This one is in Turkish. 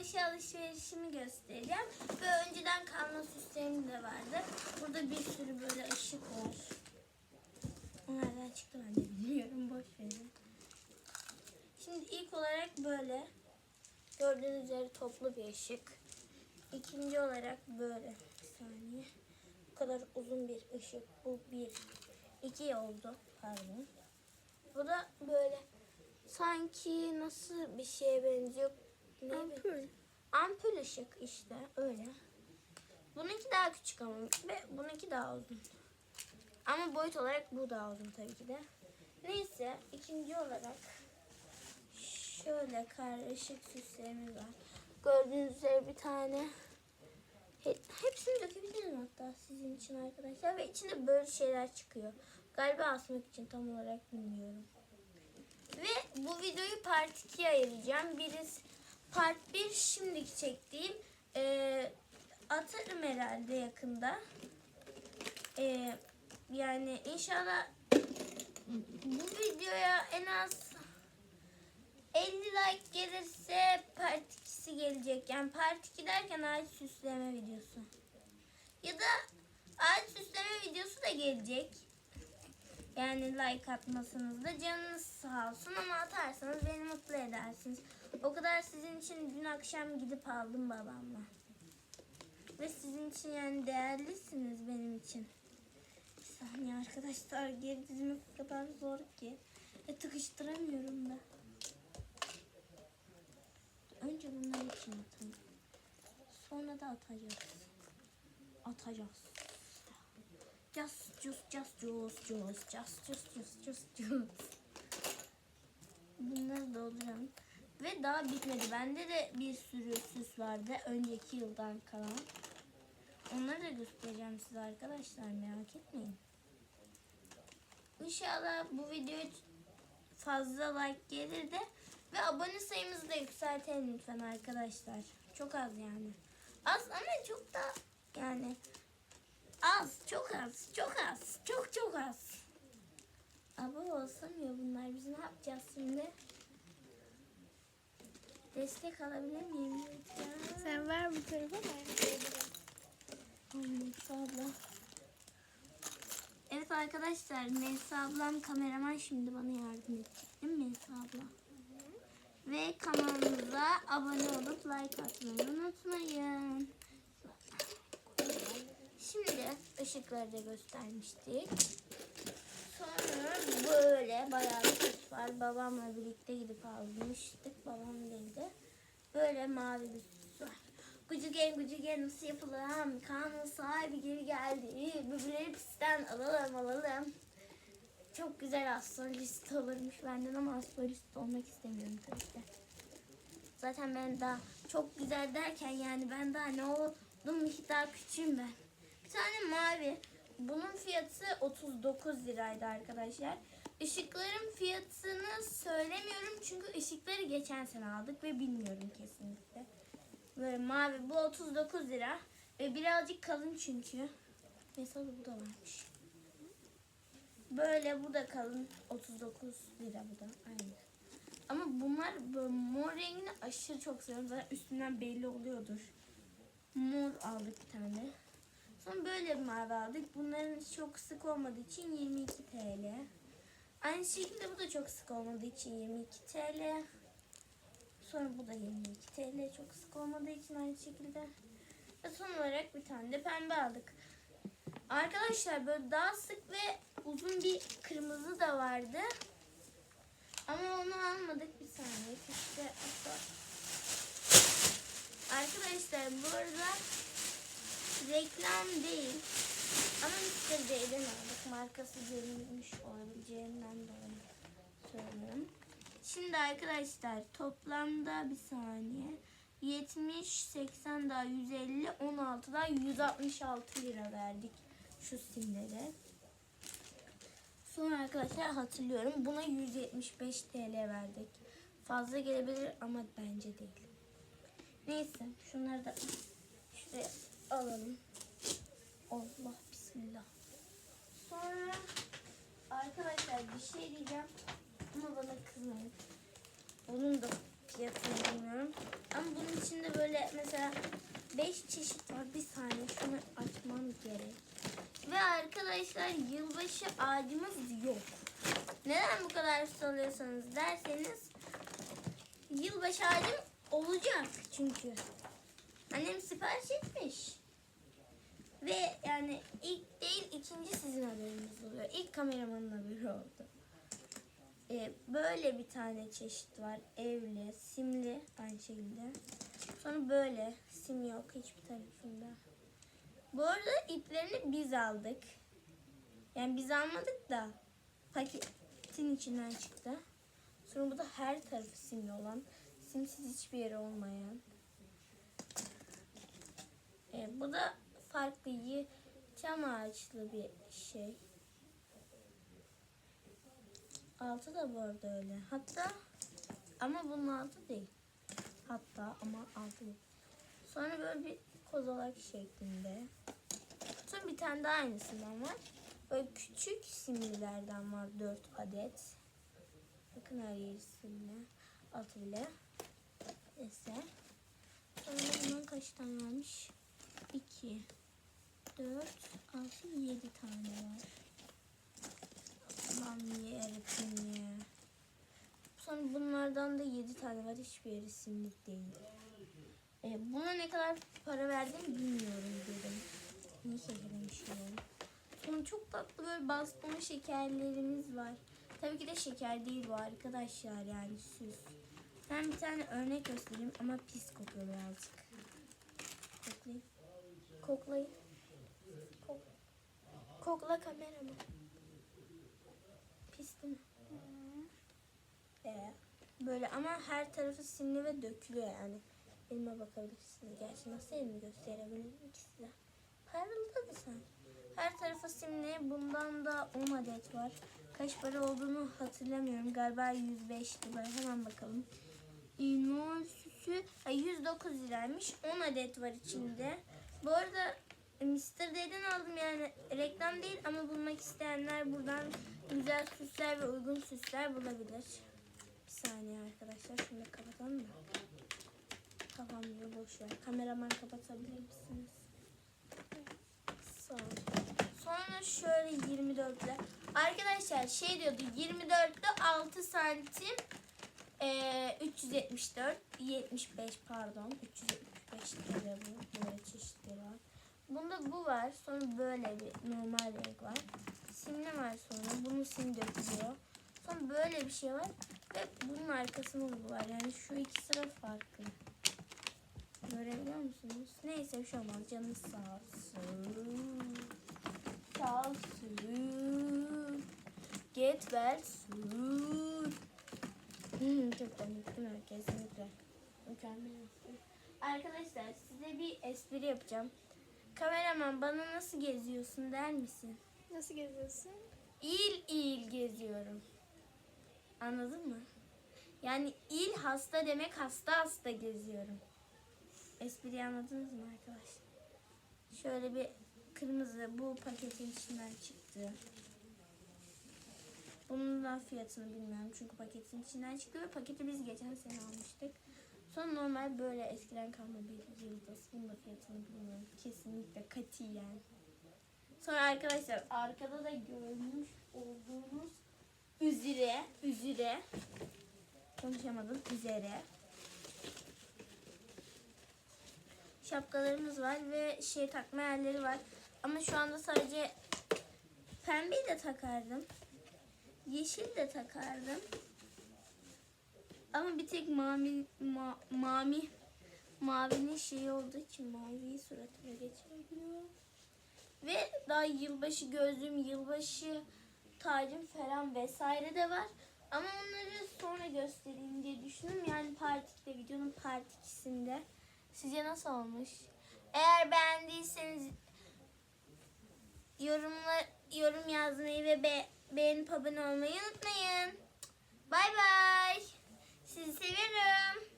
yılbaşı alışverişimi göstereceğim. Ve önceden kalma süslerim de vardı. Burada bir sürü böyle ışık var. Onlardan çıktı ben de bilmiyorum. Boş verin. Şimdi ilk olarak böyle. Gördüğünüz üzere toplu bir ışık. İkinci olarak böyle. Bir saniye. Bu kadar uzun bir ışık. Bu bir. iki oldu. Pardon. Bu da böyle sanki nasıl bir şeye benziyor? Ampul. Ampul ışık işte öyle. Bununki daha küçük ama ve bununki daha uzun. Ama boyut olarak bu daha uzun tabii ki de. Neyse ikinci olarak şöyle karışık süslerimiz var. Gördüğünüz üzere bir tane He- hepsini dökebilirim hatta sizin için arkadaşlar ve içinde böyle şeyler çıkıyor. Galiba asmak için tam olarak bilmiyorum. Ve bu videoyu part 2'ye ayıracağım. Birisi part 1 şimdiki çektiğim eee, atarım herhalde yakında. Eee, yani inşallah bu videoya en az 50 like gelirse part 2'si gelecek. Yani part 2 derken ağaç süsleme videosu. Ya da ağaç süsleme videosu da gelecek. Yani like atmasanız da canınız sağ olsun ama atarsanız beni mutlu edersiniz. O kadar sizin için dün akşam gidip aldım babamla. Ve sizin için yani değerlisiniz benim için. Bir saniye arkadaşlar geri dizmek o kadar zor ki. E tıkıştıramıyorum da. Önce bunları için atalım. Sonra da atacağız. Atacağız. Just, just, just, just, just, just, just, just, just, just. Bunları dolduralım. Ve daha bitmedi. Bende de bir sürü süs vardı. Önceki yıldan kalan. Onları da göstereceğim size arkadaşlar. Merak etmeyin. İnşallah bu videoya fazla like gelir de ve abone sayımızı da yükseltelim lütfen arkadaşlar. Çok az yani. Az ama çok da yani az, çok az, çok az, çok çok az. Ama olsamıyor bunlar. Biz ne yapacağız şimdi? Destek alabilir miyim? Sen ver bu tarafa ben Neyse abla. Evet arkadaşlar Neyse ablam kameraman şimdi bana yardım edecek değil mi Neyse abla? Ve kanalımıza abone olup like atmayı unutmayın. Şimdi ışıkları da göstermiştik. Sonra böyle bayağı bir süs var. Babamla birlikte gidip almıştık. Babam geldi. Böyle mavi bir süs var. Gucugen gucugen nasıl yapalım? Kanun sahibi geri geldi. Böbürleri pistten alalım alalım. Çok güzel astrolist olurmuş benden ama astrolist olmak istemiyorum tabii ki. Zaten ben daha çok güzel derken yani ben daha ne oldum hiç daha küçüğüm ben. Bunun fiyatı 39 liraydı arkadaşlar. Işıkların fiyatını söylemiyorum çünkü ışıkları geçen sene aldık ve bilmiyorum kesinlikle. Böyle mavi bu 39 lira ve birazcık kalın çünkü. Mesela bu da varmış. Böyle bu da kalın 39 lira bu da aynı. Ama bunlar mor rengini aşırı çok seviyorum. Zaten üstünden belli oluyordur. Mor aldık bir tane. Sonra böyle bir mavi aldık. Bunların çok sık olmadığı için 22 TL. Aynı şekilde bu da çok sık olmadığı için 22 TL. Sonra bu da 22 TL çok sık olmadığı için aynı şekilde. Ve son olarak bir tane de pembe aldık. Arkadaşlar böyle daha sık ve uzun bir kırmızı da vardı. Ama onu almadık bir saniye. İşte Arkadaşlar burada reklam değil. Ama Mr. D'den aldık. Markası görünmüş olabileceğinden dolayı söylüyorum. Şimdi arkadaşlar toplamda bir saniye 70, 80 daha 150, 16 daha 166 lira verdik şu simlere. Sonra arkadaşlar hatırlıyorum buna 175 TL verdik. Fazla gelebilir ama bence değil. Neyse şunları da şuraya alalım. Allah bismillah. Sonra arkadaşlar bir şey diyeceğim ama bana kızmayın. Bunun da fiyatını bilmiyorum. Ama bunun içinde böyle mesela 5 çeşit var. Bir saniye şunu açmam gerek. Ve arkadaşlar yılbaşı ağacımız yok. Neden bu kadar soruyorsanız derseniz yılbaşı ağacım olacak çünkü. Annem sipariş etmiş. Ve yani ilk değil ikinci sizin haberiniz oluyor. İlk kameramanın haberi oldu. Ee, böyle bir tane çeşit var. Evli, simli aynı şekilde. Sonra böyle sim yok hiçbir tarafında. Bu arada iplerini biz aldık. Yani biz almadık da paketin içinden çıktı. Sonra bu da her tarafı simli olan, simsiz hiçbir yeri olmayan. Ee, bu da farklı çam ağaçlı bir şey. Altı da bu arada öyle. Hatta ama bunun altı değil. Hatta ama altı değil. Sonra böyle bir kozalak şeklinde. Sonra bir tane daha aynısından var. Böyle küçük simlilerden var 4 adet. Bakın her yeri simli. Altı bile. Neyse. Sonra bundan kaç tane varmış? 2, 4, 6, 7 tane var. Aman yarabbim ya. Sonra bunlardan da 7 tane var. Hiçbir yeri simlik değil. E, buna ne kadar para verdim bilmiyorum dedim. Ne şekermiş ya. Sonra çok tatlı böyle bastırma şekerlerimiz var. Tabii ki de şeker değil bu arkadaşlar yani süs. Ben bir tane örnek göstereyim ama pis kokuyor birazcık. Koklayayım. Koklayın. Kok. Kokla kameramı. Pis değil mi? Ee, böyle ama her tarafı simli ve dökülüyor yani. Elime bakabilirsiniz. Gerçi nasıl elimi gösterebilirim ki size? Parıldadı sen. Her tarafı simli. Bundan da 10 adet var. Kaç para olduğunu hatırlamıyorum. Galiba 105 lira. Hemen bakalım. İnol süsü ha, 109 liraymış. 10 adet var içinde. Bu arada e, Mr. D'den aldım yani reklam değil ama bulmak isteyenler buradan güzel süsler ve uygun süsler bulabilir. Bir saniye arkadaşlar şunu kapatalım da. Kapanmıyor boş ver. Kameraman kapatabilir misiniz? Ol. Sonra şöyle 24'le. Arkadaşlar şey diyordu 24'te 6 santim ee, 374 75 pardon 375 lira bu. Böyle çeşitleri var. Bunda bu var. Sonra böyle bir normal renk var. Simli var sonra. Bunun sim dökülüyor. Sonra böyle bir şey var. Ve bunun arkasında var. Yani şu iki sıra farklı. Görebiliyor musunuz? Neyse bir şey olmaz. Canınız sağ olsun. Sağ olsun. Get well soon. Hmm, çok komik değil mi? Kesinlikle. Mükemmel. Arkadaşlar size bir espri yapacağım. Kameraman bana nasıl geziyorsun der misin? Nasıl geziyorsun? İl il geziyorum. Anladın mı? Yani il hasta demek hasta hasta geziyorum. Espriyi anladınız mı arkadaşlar? Şöyle bir kırmızı bu paketin içinden çıktı. Bunun da fiyatını bilmiyorum çünkü paketin içinden çıktı ve paketi biz geçen sene almıştık. Sonra normal böyle eskiden kalma bir yıldız. Bunun da fiyatını bilmiyorum. Kesinlikle katiyen. Sonra arkadaşlar arkada da görmüş olduğunuz üzere, üzere konuşamadım üzere şapkalarımız var ve şey takma yerleri var. Ama şu anda sadece pembeyi de takardım. Yeşil de takardım. Ama bir tek mavi ma, mami mavinin şeyi olduğu için maviyi suratıma geçiriyor. Ve daha yılbaşı gözlüğüm, yılbaşı tacım falan vesaire de var. Ama onları sonra göstereyim diye düşündüm. Yani part 2'de, videonun part 2'sinde. Sizce nasıl olmuş? Eğer beğendiyseniz yorumlar, yorum yazmayı ve be, beğenip abone olmayı unutmayın. Bay bay. Sizi seviyorum.